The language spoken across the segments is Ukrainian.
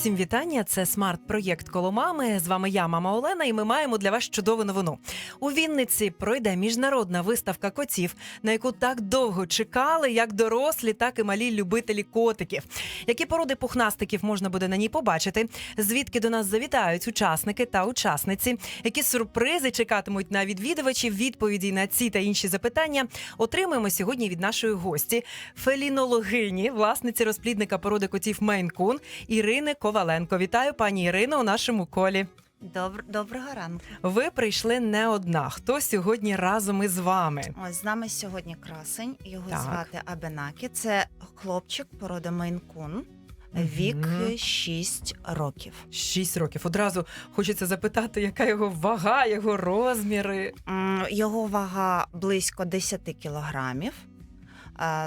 Всім вітання. Це смарт-проєкт коло мами. З вами я, мама Олена, і ми маємо для вас чудову новину. У Вінниці пройде міжнародна виставка котів, на яку так довго чекали, як дорослі, так і малі любителі котиків. Які породи пухнастиків можна буде на ній побачити? Звідки до нас завітають учасники та учасниці? Які сюрпризи чекатимуть на відвідувачів? Відповіді на ці та інші запитання отримуємо сьогодні від нашої гості, фелінологині, власниці розплідника породи котів Мейн-кун Ірини Коваленко. Вітаю, пані Ірино, у нашому колі. Добр, доброго ранку. Ви прийшли не одна. Хто сьогодні разом із вами? Ось з нами сьогодні красень. Його Так. звати Абенакі. Це хлопчик породи Мейн-кун. Вік Мгм. 6 років. Шість років. Одразу хочеться запитати, яка його вага, його розміри. Його вага близько 10 кілограмів.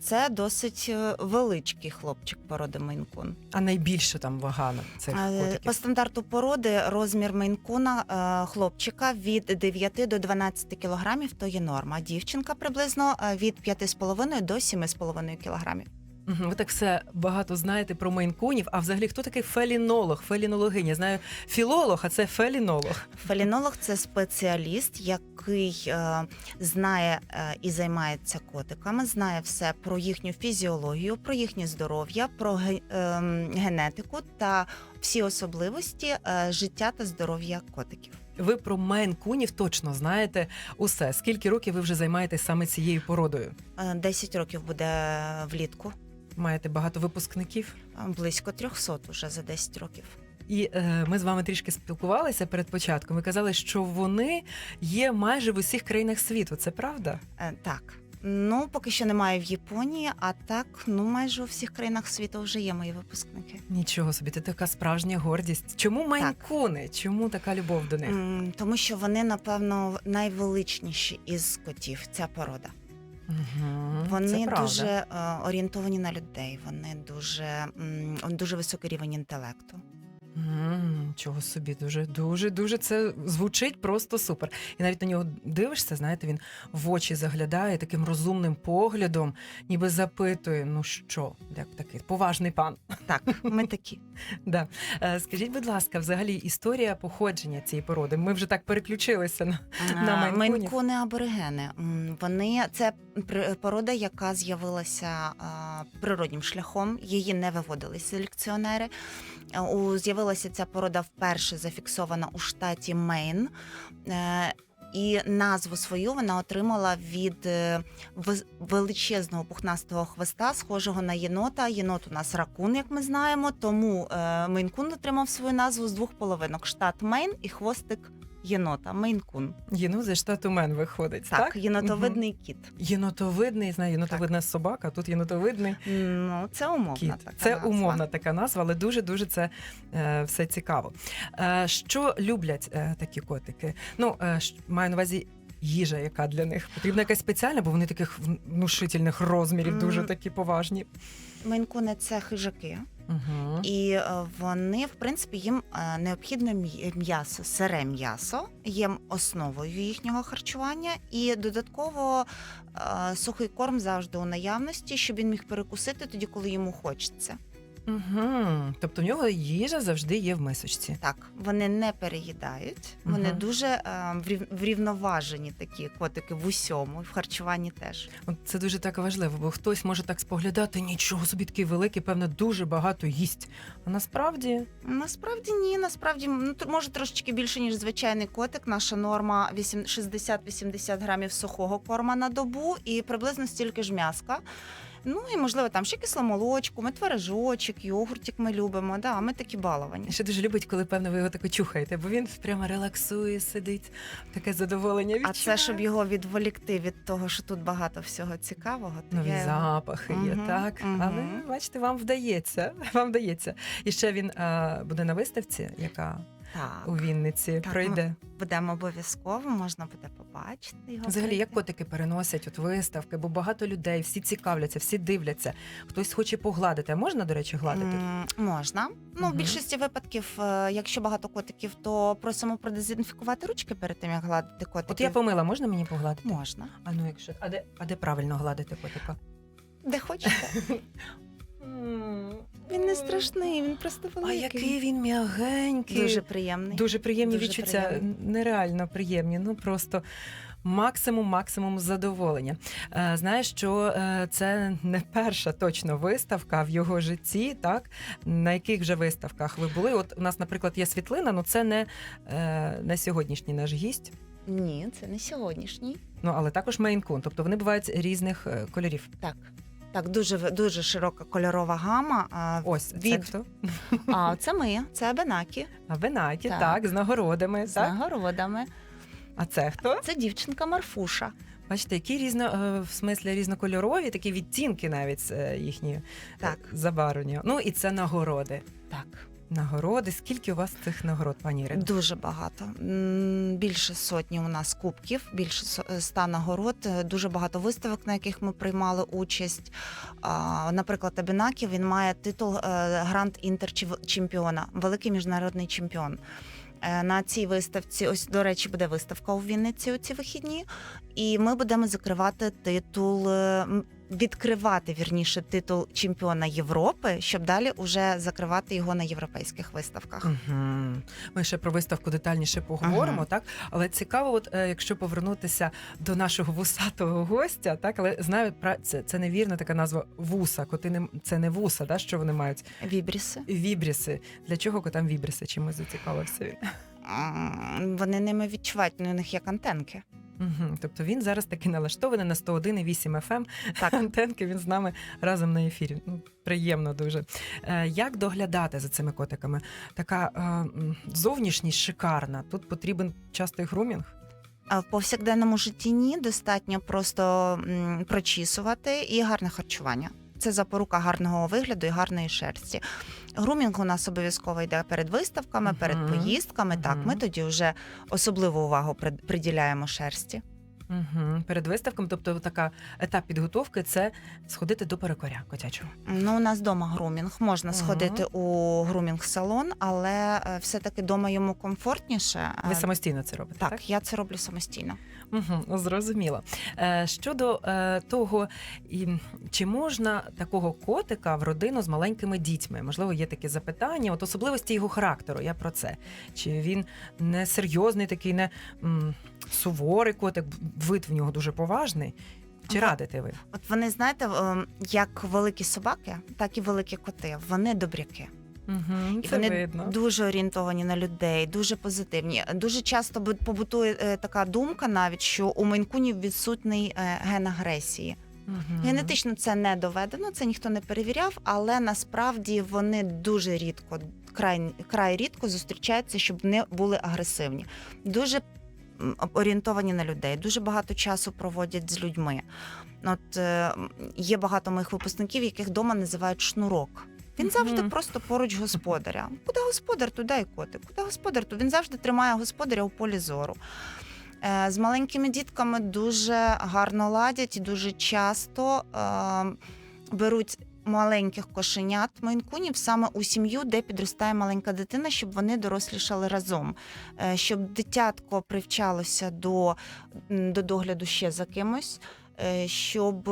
Це досить е, величкий хлопчик породи Мейн-кун. А найбільше там вага на цих котиків? По стандарту породи розмір Мейн-куна е, хлопчика від 9 до 12 кілограмів то є норма. Дівчинка приблизно е, від 5,5 до 7,5 кілограмів. Ви так все багато знаєте про мейнкунів. А взагалі хто такий фелінолог, фелінологиня? Знаю філолог, а це фелінолог. Фелінолог це спеціаліст, який е, знає е, і займається котиками, знає все про їхню фізіологію, про їхнє здоров'я, про ге- ем, генетику та всі особливості е, життя та здоров'я котиків. Ви про мейнкунів точно знаєте усе. Скільки років ви вже займаєтесь саме цією породою? Е, 10 років буде влітку, Маєте багато випускників? близько 300 уже за 10 років. І е, ми з вами трішки спілкувалися перед початком. Ви казали, що вони є майже в усіх країнах світу. Це правда? Е, Так. Ну, поки що немає в Японії, а так, ну майже у всіх країнах світу вже є мої випускники. Нічого собі, це така справжня гордість. Чому мейнкуни? Чому така любов до них? М, Тому що вони, напевно, найвеличніші із котів, ця порода. Угу, Вони дуже е, орієнтовані на людей, вони дуже, м, дуже високий рівень інтелекту. Чого собі, дуже, дуже, дуже це звучить просто супер. І навіть на нього дивишся, знаєте, він в очі заглядає таким розумним поглядом, ніби запитує: ну що, як такий поважний пан. Так, ми такі. Да. Е, Скажіть, будь ласка, взагалі історія походження цієї породи. Ми вже так переключилися на На А, аборигени. Вони це порода, яка з'явилася природнім шляхом. Її не виводили селекціонери. А, у- З'явилася ця порода вперше зафіксована у штаті Мейн. Е, І назву свою вона отримала від е, величезного пухнастого хвоста, схожого на єнота. Єнот у нас ракун, як ми знаємо. Тому Мейн-кун отримав свою назву з двох половинок: штат Мейн і хвостик єнота. мейнкун. Єнот Єну зі штату Мен виходить. Так, Так, єнотовидний єнотовидний кіт. Єнотовидний, знає, єнотовидна собака, тут єнотовидний. Ну, це умовна Кіт. така Це назва. умовна така назва, але дуже дуже це е, все цікаво. Е, що люблять е, такі котики? Ну е, маю на увазі. Їжа, яка для них потрібна якась спеціальна, бо вони таких внушительних розмірів, дуже такі поважні. Мейн-куни – це хижаки, Угу. і е, вони, в принципі, їм е, необхідне м'ясо, сире м'ясо є основою їхнього харчування, і додатково е, сухий корм завжди у наявності, щоб він міг перекусити тоді, коли йому хочеться. Угу. Тобто в нього їжа завжди є в мисочці. Так, вони не переїдають, вони Мгм. дуже е, врів- врівноважені такі котики в усьому, в харчуванні теж. От це дуже так важливо, бо хтось може так споглядати, нічого собі такий великий, певно, дуже багато їсть. А насправді Насправді ні, насправді ну, тр- може трошечки більше, ніж звичайний котик. Наша норма вісім- 60-80 грамів сухого корма на добу і приблизно стільки ж м'яска. Ну і можливо там ще кисломолочку, ми творожочок, йогуртик ми любимо. Да, ми такі баловані. ще дуже любить, коли певно ви його тако чухаєте, бо він прямо релаксує, сидить, таке задоволення відчуває. А це щоб його відволікти від того, що тут багато всого цікавого. То Нові я запахи є, так. мгм. Але бачите, вам вдається. Вам вдається. І ще він а, буде на виставці, яка Так, у Вінниці Так, пройде. будемо обов'язково, можна буде побачити його. Взагалі, як котики переносять от виставки, бо багато людей всі цікавляться, всі дивляться. Хтось хоче погладити. А можна, до речі, гладити? М, Можна. Ну, Мгм. в більшості випадків, е, якщо багато котиків, то просимо продезінфікувати ручки перед тим, як гладити котиків. От я помила, можна мені погладити? Можна. А ну якщо а де, а де правильно гладити котика? Де хочете. Він не страшний, він просто А який він м'ягенький. Дуже приємний. Дуже приємні Дуже відчуття, приємний. нереально приємні. Ну просто максимум, максимум задоволення. Е, знаєш, що е, це не перша точно виставка в його житті, так на яких вже виставках ви були? От у нас, наприклад, є світлина, але це не, е, не сьогоднішній наш гість. Ні, це не сьогоднішній. Ну але також мейнкун, тобто вони бувають різних кольорів. Так. Так, дуже дуже широка кольорова гама. А, Ось це від... хто? а це ми, це Бенакі А так. Так. з нагородами. з Так? нагородами. А це хто? Це дівчинка Марфуша. Бачите, які різно е, в смислі різнокольорові, такі відтінки навіть е, їхні е, Так. забарвлення. Ну і це нагороди. Так. Нагороди. Скільки у вас цих нагород, пані Ірино? Дуже багато. Більше сотні у нас кубків, більше е, ста нагород, е, дуже багато виставок, на яких ми приймали участь. Наприклад, Абінакі він має титул е, Гранд Інтер чемпіона, великий міжнародний чемпіон. На цій виставці, ось до речі, буде виставка у Вінниці у ці вихідні, і ми будемо закривати титул, відкривати вірніше титул чемпіона Європи, щоб далі уже закривати його на європейських виставках. Угу. Ми ще про виставку детальніше поговоримо, Ага. так? Але цікаво, от е, якщо повернутися до нашого вусатого гостя, так, але знаю, це, це невірна така назва вуса. Коти не це не вуса, да, що вони мають Вібріси. вібріси. Для чого котам вібріси? Чим зацікавився він? Вони ними відчувають, ну, у них як антенки. Угу. Тобто він зараз таки налаштований на 101,8 FM. Так. Антенки він з нами разом на ефірі. Ну, приємно дуже. Е, як доглядати за цими котиками? Така е, зовнішність шикарна. Тут потрібен частий грумінг. А в повсякденному житті ні, достатньо просто м, прочісувати і гарне харчування. Це запорука гарного вигляду і гарної шерсті. Грумінг у нас обов'язково йде перед виставками, Мгм. перед поїздками. Так, ми тоді вже особливу увагу приділяємо шерсті. Угу. Перед виставком, тобто така етап підготовки це сходити до перекоря котячого. Ну, у нас вдома грумінг. Можна Ага. сходити у грумінг-салон, але е, все-таки вдома йому комфортніше. Ви Е, самостійно це робите? Так, так, я це роблю самостійно. Угу, зрозуміло. Е, щодо е, того, чи можна такого котика в родину з маленькими дітьми? Можливо, є такі запитання, от особливості його характеру. Я про це. Чи він не серйозний, такий, не суворий котик, вид в нього дуже поважний. Чи Ага. радите ви? От вони, знаєте, ем, як великі собаки, так і великі коти. Вони добряки. Угу, І це вони видно. дуже орієнтовані на людей, дуже позитивні. Дуже часто бу- побутує е, така думка, навіть що у майнкунів відсутній е, ген агресії. Мгм. Генетично це не доведено, це ніхто не перевіряв, але насправді вони дуже рідко, край, край рідко зустрічаються, щоб не були агресивні. Дуже орієнтовані на людей, дуже багато часу проводять з людьми. От е, є багато моїх випускників, яких вдома називають шнурок. Він завжди Мгм. просто поруч господаря. Куди господар, туди і котик. Куди господар, то він завжди тримає господаря у полі зору. Е, З маленькими дітками дуже гарно ладять і дуже часто е, беруть маленьких кошенят майнкунів саме у сім'ю, де підростає маленька дитина, щоб вони дорослішали разом, Е, щоб дитятко привчалося до, до догляду ще за кимось. Е, Щоб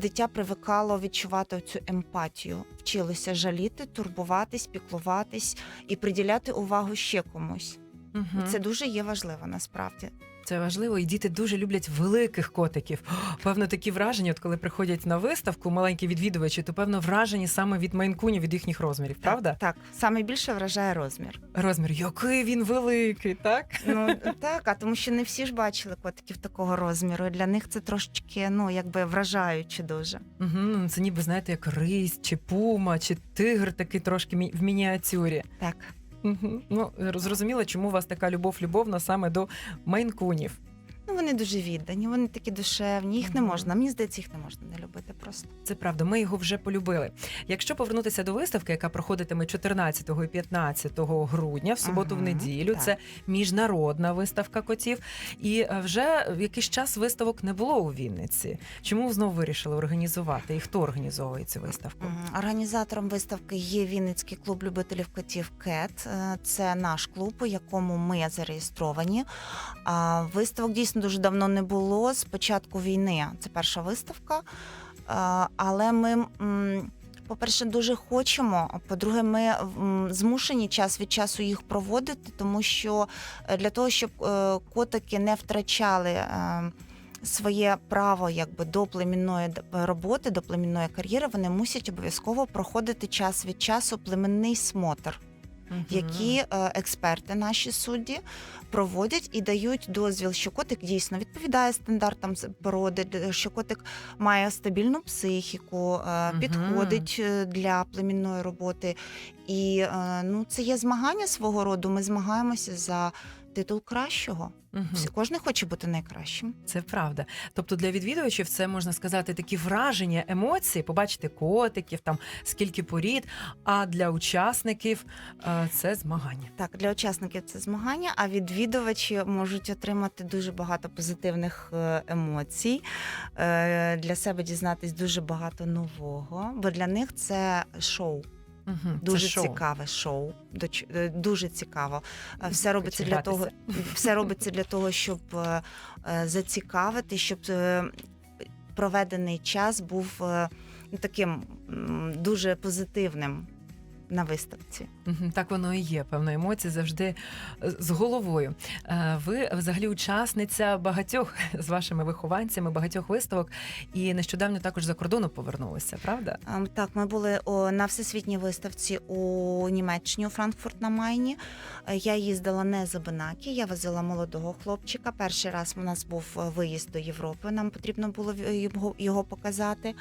дитя привикало відчувати цю емпатію, вчилося жаліти, турбуватись, піклуватись і приділяти увагу ще комусь. Угу. Це дуже є важливо насправді. Це важливо, і діти дуже люблять великих котиків. Певно, такі враження, от коли приходять на виставку маленькі відвідувачі, то певно вражені саме від мейнкунів, від їхніх розмірів, правда? Так, так. саме більше вражає розмір. Розмір, який він великий, так? Ну так, а тому що не всі ж бачили котиків такого розміру. і Для них це трошечки ну якби вражаюче дуже. Угу, це ніби знаєте, як рись, чи пума, чи тигр такий трошки в мініатюрі. Так. Угу. Ну, зрозуміло, чому у вас така любов любовна саме до мейнкунів. Ну, вони дуже віддані, вони такі душевні. Їх не можна. Мені здається, їх не можна не любити просто. Це правда, ми його вже полюбили. Якщо повернутися до виставки, яка проходитиме 14 і 15 грудня, в суботу, в неділю, так. це міжнародна виставка котів. І е, вже якийсь час виставок не було у Вінниці. Чому знову вирішили організувати? І хто організовує цю виставку? Організатором виставки є Вінницький клуб любителів котів Кет. Е, Це наш клуб, у якому ми зареєстровані. Виставок дійсно дуже давно не було. З початку війни це перша виставка. Але ми. По-перше, дуже хочемо. По-друге, ми змушені час від часу їх проводити, тому що е, для того, щоб е, котики не втрачали е, своє право якби до племінної роботи, до племінної кар'єри, вони мусять обов'язково проходити час від часу племенний смотр. Які е, експерти, наші судді, проводять і дають дозвіл, що котик дійсно відповідає стандартам породи, що котик має стабільну психіку, е, підходить е, для племінної роботи. І ну, це є змагання свого роду. Ми змагаємося за титул кращого. Мгм. Всі кожен хоче бути найкращим. Це правда. Тобто для відвідувачів це можна сказати такі враження, емоції, побачити котиків, там скільки порід. А для учасників е, це змагання. Так, для учасників це змагання, а відвідувачі можуть отримати дуже багато позитивних е, емоцій, е, для себе дізнатись дуже багато нового, бо для них це шоу, Мгм. дуже шоу. цікаве шоу. е, Дуже цікаво. Е, Все робиться для того, все робиться для того, щоб е, зацікавити, щоб проведений час був таким дуже позитивним на виставці. Так воно і є. Певно, емоції завжди е, з головою. Е, Ви взагалі учасниця багатьох з вашими вихованцями, багатьох виставок, і нещодавно також за кордону повернулися, правда? Ем, Так, ми були на всесвітній виставці у Німеччині, у Франкфурт на Майні. Е, Я їздила не за Бенакі, я возила молодого хлопчика. Перший раз у нас був виїзд до Європи. Нам потрібно було його показати.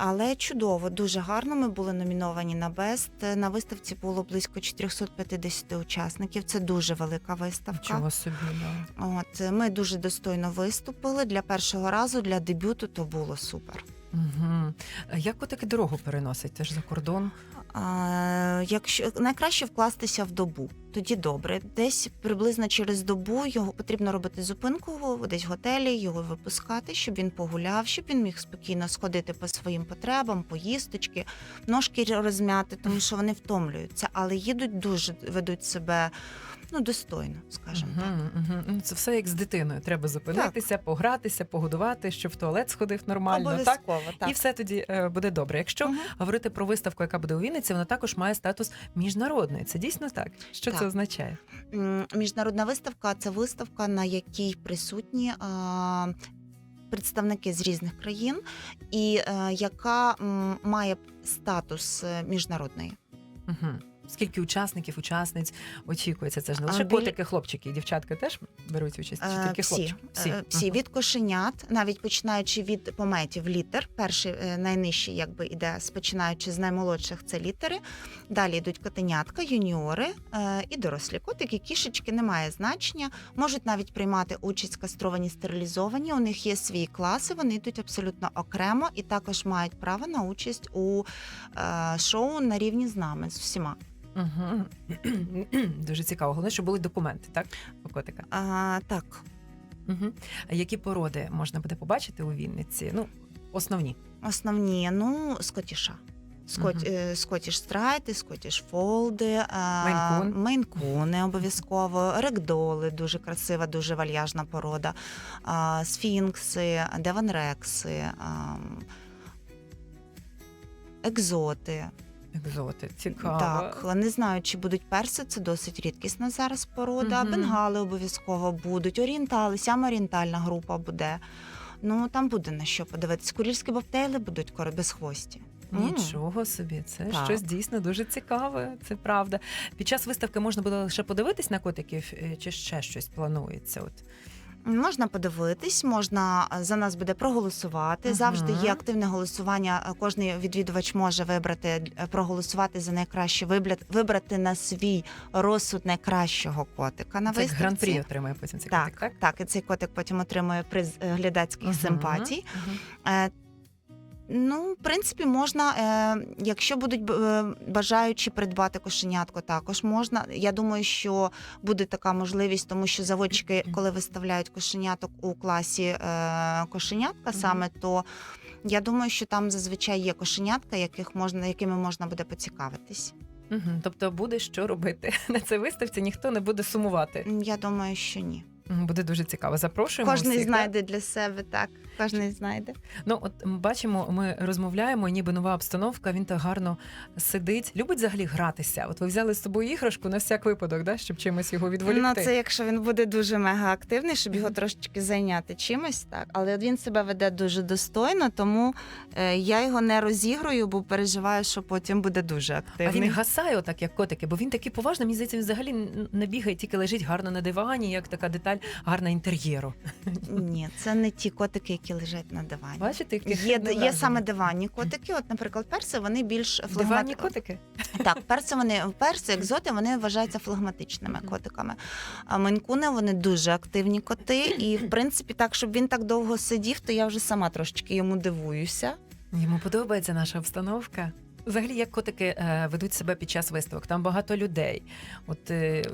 Але чудово, дуже гарно. Ми були номіновані на Бест. На виставці було близько 450 учасників. Це дуже велика виставка. Чого собі да. От ми дуже достойно виступили. Для першого разу, для дебюту, то було супер. Угу. Як котики дорогу переносить Теж за кордон? Якщо найкраще вкластися в добу, тоді добре. Десь приблизно через добу його потрібно робити зупинку, десь в готелі, його випускати, щоб він погуляв, щоб він міг спокійно сходити по своїм потребам, поїсточки, ножки розмяти, тому що вони втомлюються, але їдуть дуже, ведуть себе ну достойно, скажімо так. Угу, угу. Ну, це все як з дитиною. Треба зупинитися, погратися, погодувати, щоб в туалет сходив нормально. Так? Обов'язково, так. І все тоді е, буде добре. Якщо Мгм. говорити про виставку, яка буде у Вінниці, вона також має статус міжнародної. Це дійсно так. Що Так. це означає? Міжнародна виставка це виставка, на якій присутні а, представники з різних країн, і е, яка м, має статус е, міжнародної. Угу. Скільки учасників, учасниць очікується? Це ж не лише біля- котики, хлопчики і дівчатка теж беруть участь? Чи Е, тільки всі, хлопчики? Е, всі Мгм. від кошенят, навіть починаючи від пометів літер. Перший е, найнижчий, якби іде, починаючи з наймолодших, це літери. Далі йдуть котенятка, юніори і дорослі котики. Кішечки немає значення. Можуть навіть приймати участь кастровані, стерилізовані. У них є свої класи. Вони йдуть абсолютно окремо і також мають право на участь у шоу на рівні з нами з всіма. Угу. Дуже цікаво. Головне, щоб були документи, так? У котика. А, так, Угу. А які породи можна буде побачити у Вінниці? Ну, основні. Основні, ну, скотіша. Скот, е, Скотіш страйти, скотіш фолди, е, Мейн-кун. обов'язково, рекдоли, дуже красива, дуже вальяжна порода, а, сфінкси, деванрекси, а, екзоти. Екзоти. Цікаво. Так, не знаю, чи будуть перси, це досить рідкісна зараз порода. Мгм. Бенгали обов'язково будуть, орієнтали, саме орієнтальна група буде. Ну там буде на що подивитися. Курільські бобтейли будуть кори безхвості. М. Нічого собі, це Так. щось дійсно дуже цікаве, це правда. Під час виставки можна буде лише подивитись на котиків, е, чи ще щось планується? От Можна подивитись, можна е, за нас буде проголосувати. Мгм. Завжди є активне голосування. е, Кожний відвідувач може вибрати е, проголосувати за найкраще, вибрати, вибрати на свій розсуд найкращого котика на виставці. гран-прі отримає потім цей Так, котик, так? так, і цей котик потім отримує приз глядацьких Мгм. симпатій. Мгм. Ну, в принципі, можна, е, якщо будуть е, бажаючі придбати кошенятко, також можна. Я думаю, що буде така можливість, тому що заводчики, коли виставляють кошеняток у класі е, кошенятка, саме то я думаю, що там зазвичай є кошенятка, яких можна, якими можна буде поцікавитись. Мгм. Тобто буде що робити на цій виставці, ніхто не буде сумувати. Я думаю, що ні. Буде дуже цікаво. Запрошуємо. Кожен всіх, знайде для себе так. Кожен знайде. Ну, от бачимо, ми розмовляємо, ніби нова обстановка. Він так гарно сидить. Любить взагалі гратися. От ви взяли з собою іграшку на всяк випадок, да? щоб чимось його відволікти. Ну, це якщо він буде дуже мега активний, щоб його трошечки зайняти чимось, так. Але він себе веде дуже достойно, тому е, я його не розігрую, бо переживаю, що потім буде дуже А активний. він гасає отак, як котики, бо він такий поважний, мені здається, він взагалі не бігає, тільки лежить гарно на дивані, як така деталь гарна інтер'єру. Ні, це не ті котики, які лежать на дивані. Бачите, які Є, є саме диванні котики. От, наприклад, перси вони більш диванні котики. Так, перси вони перси, екзоти, вони вважаються флегматичними котиками. А мейнкуни вони дуже активні коти. І в принципі, так, щоб він так довго сидів, то я вже сама трошечки йому дивуюся. Йому подобається наша обстановка. Взагалі, як котики е, ведуть себе під час виставок? Там багато людей. От е,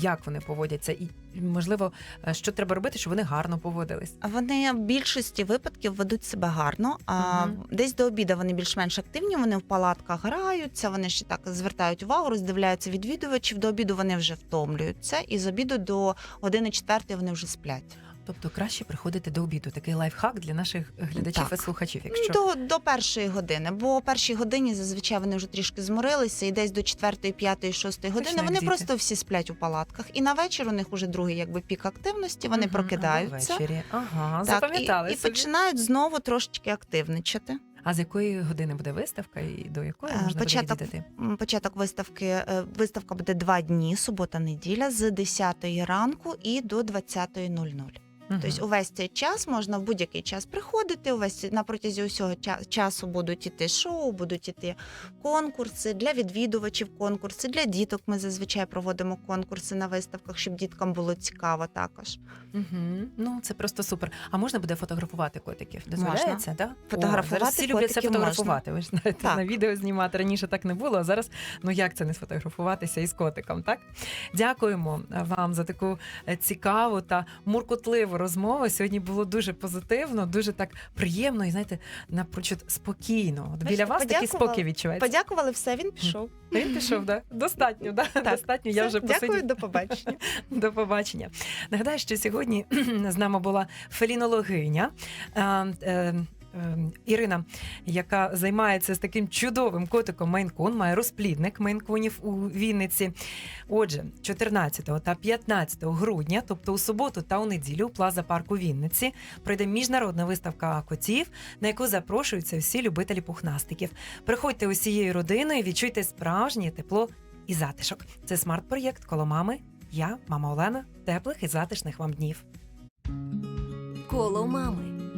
як вони поводяться, і можливо, е, що треба робити, щоб вони гарно поводились. Вони в більшості випадків ведуть себе гарно. А Мгм. десь до обіду вони більш-менш активні. Вони в палатках граються. Вони ще так звертають увагу, роздивляються відвідувачів. До обіду вони вже втомлюються, і з обіду до години четвертої вони вже сплять. Тобто краще приходити до обіду. Такий лайфхак для наших глядачів Так. і слухачів. Якщо До, до першої години, бо о першій годині зазвичай вони вже трішки зморилися, і десь до четвертої, п'ятої, шостої години як вони діти. просто всі сплять у палатках. І на вечір у них уже другий якби пік активності. Вони Мгм, прокидаються. ввечері. Ага, Так, запам'ятали і, і починають знову трошечки активничати. А з якої години буде виставка і до якої Е, можна початок буде? Початок виставки е, виставка буде два дні, субота, неділя, з 10 ранку і до 20.00. Тобто увесь цей час можна в будь-який час приходити. Увесь на протязі усього часу будуть іти шоу, будуть іти конкурси для відвідувачів, конкурси для діток. Ми зазвичай проводимо конкурси на виставках, щоб діткам було цікаво також. Угу. Ну це просто супер. А можна буде фотографувати котиків? Дозволяється, так? Фотографувати зараз всі люблять це фотографувати. Ви ж знаєте, Так. на відео знімати раніше так не було. А зараз ну як це не сфотографуватися із котиком? Так дякуємо вам за таку е, цікаву та муркотливу розмову. Сьогодні було дуже позитивно, дуже так приємно і знаєте, напрочуд спокійно. От біля вас такий спокій відчувається. Подякували все. Він пішов. Він пішов, да? Достатньо, да? Достатньо. Я вже дякую, посидів. до побачення. До побачення. Нагадаю, що сьогодні з нами була фелінологиня. Е, е, е, Ірина, яка займається з таким чудовим котиком Мейнкун, має розплідник Мейнкунів у Вінниці. Отже, 14 та 15 грудня, тобто у суботу та у неділю, у Плаза парку Вінниці, пройде міжнародна виставка котів, на яку запрошуються всі любителі пухнастиків. Приходьте усією родиною, відчуйте справжнє тепло і затишок. Це смарт-проєкт коло мами. Я, мама Олена, теплих і затишних вам днів. Коло мами.